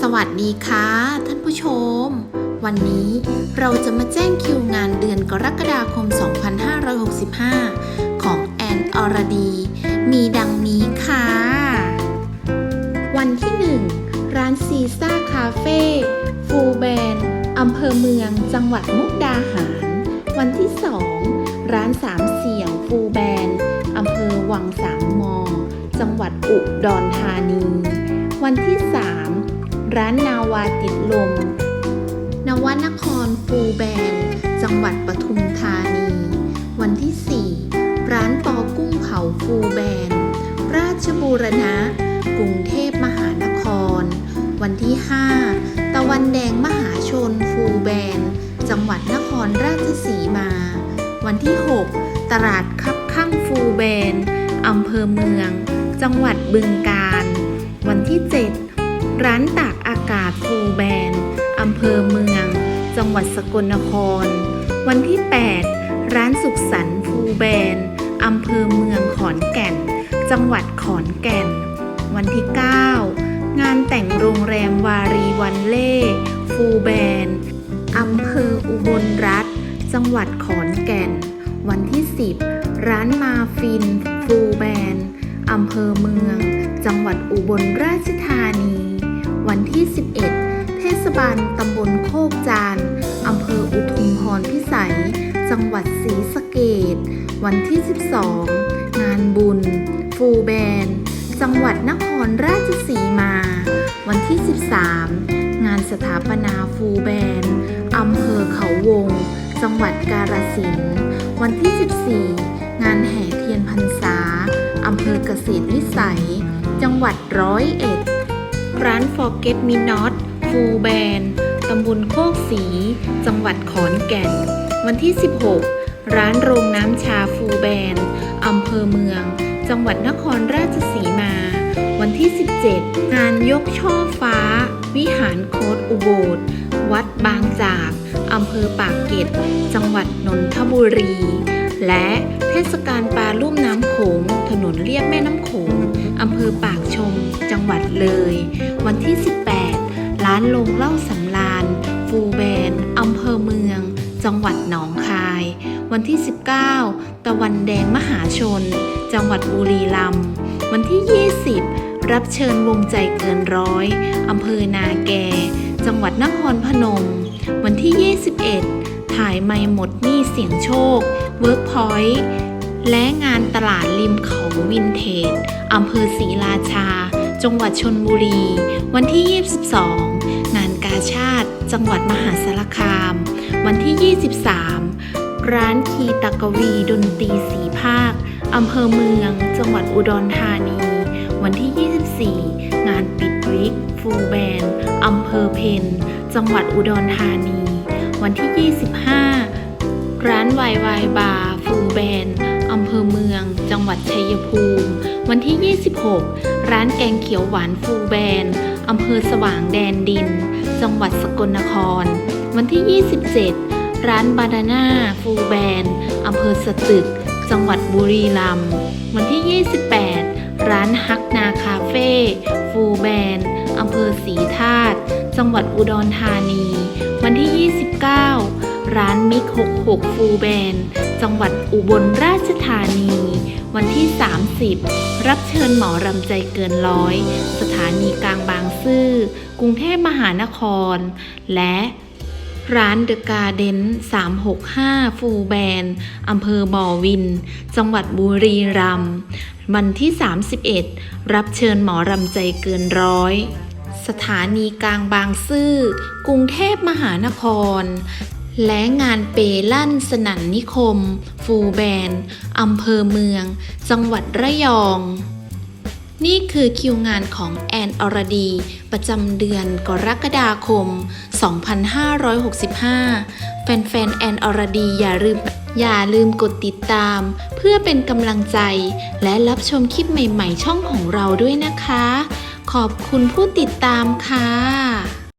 สวัสดีค่ะ ท่านผู้ชม วันนี้เราจะมาแจ้งคิวงานเดือนกรกฎาคม 2565 ของแอนอรดี มีดังนี้ค่ะ วันที่ 1 ร้านซีซ่าคาเฟ่ฟูแบนอำเภอเมืองจังหวัดมุกดาหาร วันที่ 2 ร้านสามเสี่ยวฟูแบนอำเภอวังสามมอ จังหวัดอุดรธานี วันที่ 3 ร้านนาวาติดลม นวนครฟูแบน จังหวัดปทุมธานี วันที่ 4 ร้านปอกุ้งเผาฟูแบน ราชบูรณะ กรุงเทพมหานคร วันที่ 5 ตะวันแดงมหาชนฟูแบน จังหวัดนครราชสีมา วันที่ 6 ตลาดคับข้างฟูแบนอำเภอเมือง จังหวัดบึงกาฬ วันที่ 7 ร้านตากอากาศฟูแบน อำเภอเมือง จังหวัดสกลนคร วันที่ 8 ร้านสุขสันต์ฟูแบน อำเภอเมืองขอนแก่น จังหวัดขอนแก่น วันที่ 9 งานแต่งโรงแรมวารีวันเล่ฟูแบน อำเภออุบลรัฐ จังหวัดขอนแก่น วันที่ 10 ร้านมาฟินฟูแบน อำเภอเมือง จังหวัดอุบลราชธานี บาลตำบลโคกจานอำเภออุทุมพรพิสัย จังหวัดศรีสะเกดวันที่ 12 งานบุญ ฟูแบน จังหวัดนครราชสีมา วันที่ 13 งานสถาปนาฟูแบนอำเภอเขาวง จังหวัดกาฬสินธุ์วันที่ 14 งานแห่เทียนพรรษาอำเภอเกษตรวิสัย จังหวัดร้อยเอ็ดร้าน Forget Me Not ฟูแบน ตำบลโคกสี จังหวัดขอนแก่น วันที่ 16 ร้านโรงน้ำชาฟูแบน อำเภอเมือง จังหวัดนครราชสีมา วันที่ 17 งานยกช่อฟ้า วิหารโคดอุโบสถวัดบางจาก อำเภอปากเกร็ด จังหวัดนนทบุรี และเทศกาลปลาลุ่มน้ำโขง ถนนเลียบแม่น้ำโขง อำเภอปากชม จังหวัดเลย วันที่ 18 ร้านลงเหล้าสำราน ฟูแบนอำเภอเมือง จังหวัดหนองคาย วันที่ 19 ตะวันแดงมหาชน จังหวัดบุรีรัมย์วันที่ 20 รับเชิญวงใจเกินร้อยอำเภอนาแก จังหวัดนครพนม วันที่ 21 ถ่ายไม่หมดหนี้เสียงโชค เวิร์กพอยต์และงานตลาดริมเขาวินเทจอำเภอศรีราชา จังหวัดชนบุรี วันที่ 22าชาติ จังหวัดมหาสารคาม วันที่ 23 ร้านคีตากวีดนตรีสีภาคอำเภอเมือง จังหวัดอุดรธานี วันที่ 24 งานปิดวิก ฟูแบนอำเภอเพนจังหวัดอุดรธานี วันที่ 25 ร้านวายวายบาร์ฟูแบน หวัดชัยภูมิ วันที่ 26 ร้านแกงเขียวหวานฟูแบนอำเภอสว่างแดนดิน จังหวัดสกลนคร วันที่ 27 ร้านบานาน่าฟูแบนอำเภอสตึก จังหวัดบุรีรัมย์ วันที่ 28 ร้านฮักนาคาเฟ่ฟูแบนอำเภอศรีธาตุ จังหวัดอุดรธานี วันที่ 29 ร้านมิก66ฟูแบน จังหวัดอุบลราชธานี วันที่ 30 รับเชิญหมอรำใจเกินร้อย สถานีกลางบางซื่อ กรุงเทพมหานคร และร้านเดอะการ์เดน365 ฟูแบนอำเภอบ่อวิน จังหวัดบุรีรัมย์ วันที่ 31 รับเชิญหมอรำใจเกินร้อย สถานีกลางบางซื่อ กรุงเทพมหานคร และงานเปลั่นสนั่นนิคม ฟูแบนอำเภอเมือง จังหวัดระยอง นี่คือคิวงานของแอนอรดี ประจำเดือนกรกฎาคม 2565 แฟนๆ แอนอรดีอย่าลืมอย่าลืมกดติดตาม เพื่อเป็นกำลังใจ และรับชมคลิปใหม่ ๆ ช่องของเราด้วยนะคะ ขอบคุณผู้ติดตามค่ะ